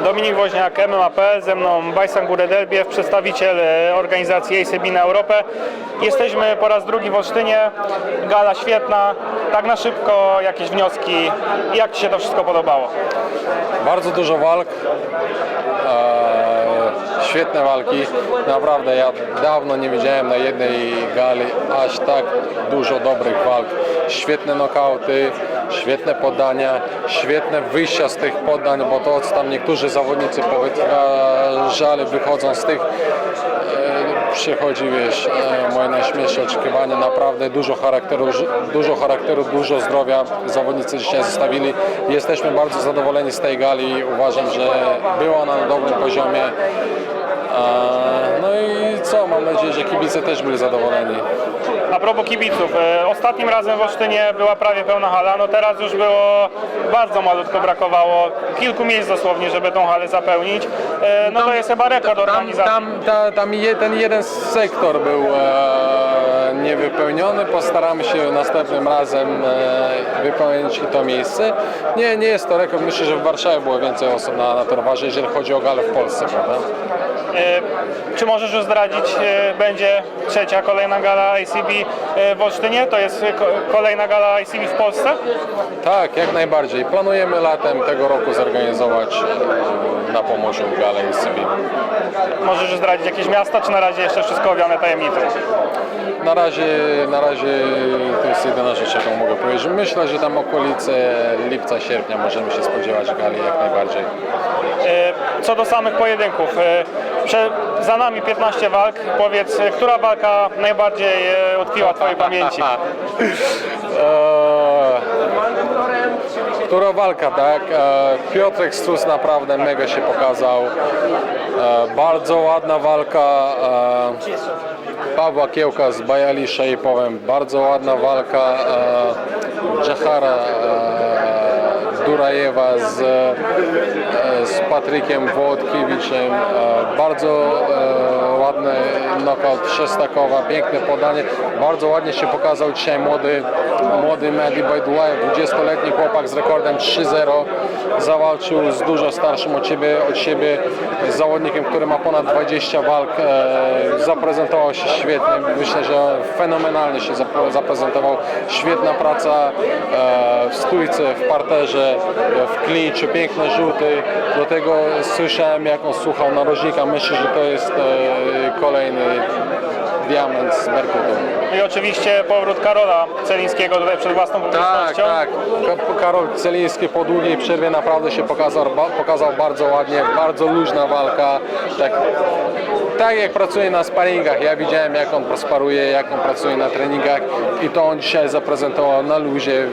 Dominik Woźniak, MMA.pl, ze mną Bajsan Góredelbiew, przedstawiciel e, organizacji ACB na Europę. Jesteśmy po raz drugi w Olsztynie, gala świetna, tak na szybko, jakieś wnioski, jak Ci się to wszystko podobało? Bardzo dużo walk, e, świetne walki. Naprawdę, ja dawno nie widziałem na jednej gali aż tak dużo dobrych walk. Świetne nokauty, świetne podania, świetne wyjścia z tych podań, bo to tam niektórzy zawodnicy powtarzali, wychodzą z tych e, przychodzi, wiesz, e, moje najśmielsze oczekiwania, naprawdę dużo charakteru, dużo charakteru, dużo zdrowia zawodnicy dzisiaj zostawili. Jesteśmy bardzo zadowoleni z tej gali, uważam, że była ona na dobrym poziomie. E, No i co, mam nadzieję, że kibice też byli zadowoleni. A propos kibiców, e, ostatnim razem w Olsztynie była prawie pełna hala, no teraz już było bardzo malutko brakowało, kilku miejsc dosłownie, żeby tą halę zapełnić. E, No to jest chyba rekord Tam, organizacji. tam, ta, tam je, ten jeden sektor był e, niewypełniony. Postaramy się następnym razem wypełnić i to miejsce. Nie, nie jest to rekord. Myślę, że w Warszawie było więcej osób na, na Torwarze, jeżeli chodzi o galę w Polsce, prawda? E, Czy możesz już zdradzić, e, będzie trzecia, kolejna gala ICB e, w Olsztynie? To jest ko- kolejna gala ICB w Polsce? Tak, jak najbardziej. Planujemy latem tego roku zorganizować na Pomorzu galę ECB. Możesz już zdradzić jakieś miasta, czy na razie jeszcze wszystko owiane tajemnicą? Na razie, na razie to jest jedyna rzecz, jaką mogę powiedzieć. Myślę, że tam okolice lipca, sierpnia możemy się spodziewać gali jak najbardziej. Co do samych pojedynków, za nami 15 walk. Powiedz, e, która walka najbardziej e, utkwiła Twojej pamięci? Eee, która walka, tak? Eee, Piotrek Strus naprawdę mega się pokazał. Eee, bardzo ładna walka Pawła Kiełka z Bajali Szejpowem. Bardzo ładna walka Dżahara z, e, z Patrykiem Włodkiewiczem. E, Bardzo e, ładny knockout Szestakowa, piękne podanie. Bardzo ładnie się pokazał dzisiaj młody, młody Mehdi Bajdulajew, 20-letni chłopak z rekordem 3-0. Zawalczył z dużo starszym od siebie, od siebie zawodnikiem, który ma ponad 20 walk. E, Zaprezentował się świetnie. Myślę, że fenomenalnie się zapre- zaprezentował. Świetna praca e, w stójce, w parterze, w klinczu, piękne rzuty. Do tego słyszałem, jak on słuchał narożnika. Myślę, że to jest e, kolejny diament z Berkutu. I oczywiście powrót Karola Celińskiego tutaj przed własną Tak, publicznością. tak. Ka- Karol Celiński po długiej przerwie naprawdę się pokazał, pokazał bardzo ładnie, bardzo luźna walka. Tak, tak jak pracuje na sparingach, ja widziałem jak on sparuje, jak on pracuje na treningach i to on dzisiaj zaprezentował na luzie.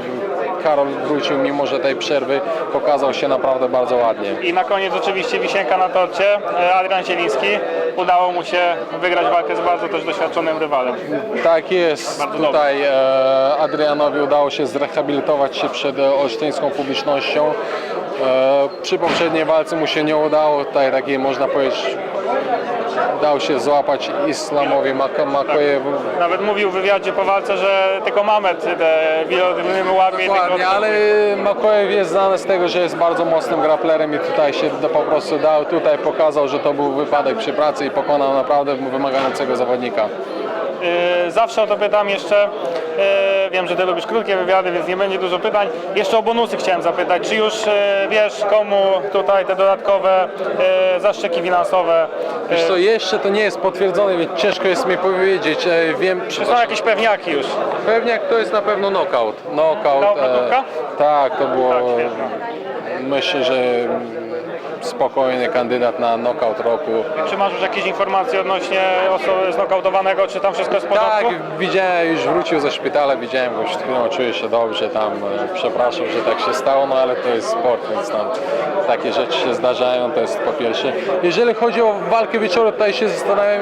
Karol wrócił mimo, że tej przerwy pokazał się naprawdę bardzo ładnie. I na koniec oczywiście wisienka na torcie. E, Adrian Zieliński. Udało mu się wygrać walkę z bardzo też doświadczonym rywalem. Tak jest. Bardzo Tutaj e, Adrianowi udało się zrehabilitować się przed olsztyńską publicznością. E, przy poprzedniej walce mu się nie udało. Tutaj takiej można powiedzieć dał się złapać Islamowi Mak- Makojewu. Nawet mówił w wywiadzie po walce, że tylko Mamet te wielodymy łapie. Dokładnie, ale Makojew jest znany z tego, że jest bardzo mocnym graplerem i tutaj się po prostu dał, tutaj pokazał, że to był wypadek przy pracy i pokonał naprawdę wymagającego zawodnika. Yy, Zawsze o to pytam jeszcze. Yy, Wiem, że ty lubisz krótkie wywiady, więc nie będzie dużo pytań. Jeszcze o bonusy chciałem zapytać. Czy już yy, wiesz, komu tutaj te dodatkowe yy, zaszczeki finansowe? Wiesz co, jeszcze to nie jest potwierdzone, więc ciężko jest mi powiedzieć. E, Wiem, Czy są jakieś pewniaki już? Pewnie to jest na pewno knockout. Knockout. Knockoutówka? tak, to było. Tak, myślę, że spokojny kandydat na knockout roku. Czy masz już jakieś informacje odnośnie osoby znokautowanego, czy tam wszystko jest w porządku? Tak, widziałem, już wrócił ze szpitala, widziałem go przed chwilą, czuję się dobrze tam. e, Przepraszam, że tak się stało, no ale to jest sport, więc tam takie rzeczy się zdarzają, to jest po pierwsze. Jeżeli chodzi o walkę wieczoru, tutaj się zastanawiam,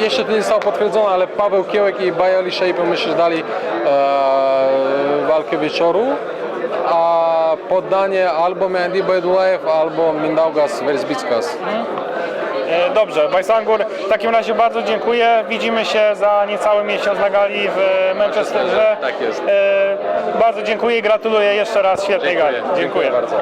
jeszcze to nie zostało potwierdzone, ale Paweł Kiełek i Bajali Szejpo myślę, że dali e, walkę wieczoru. Poddanie albo Mehdi Bajdulajew, albo Mindaugas Wersbickas. E, Dobrze, Bajsangur, w takim razie bardzo dziękuję. Widzimy się za niecały miesiąc na gali w Manchesterze. Tak jest. E, Bardzo dziękuję i gratuluję jeszcze raz świetnej gali. Dziękuję bardzo.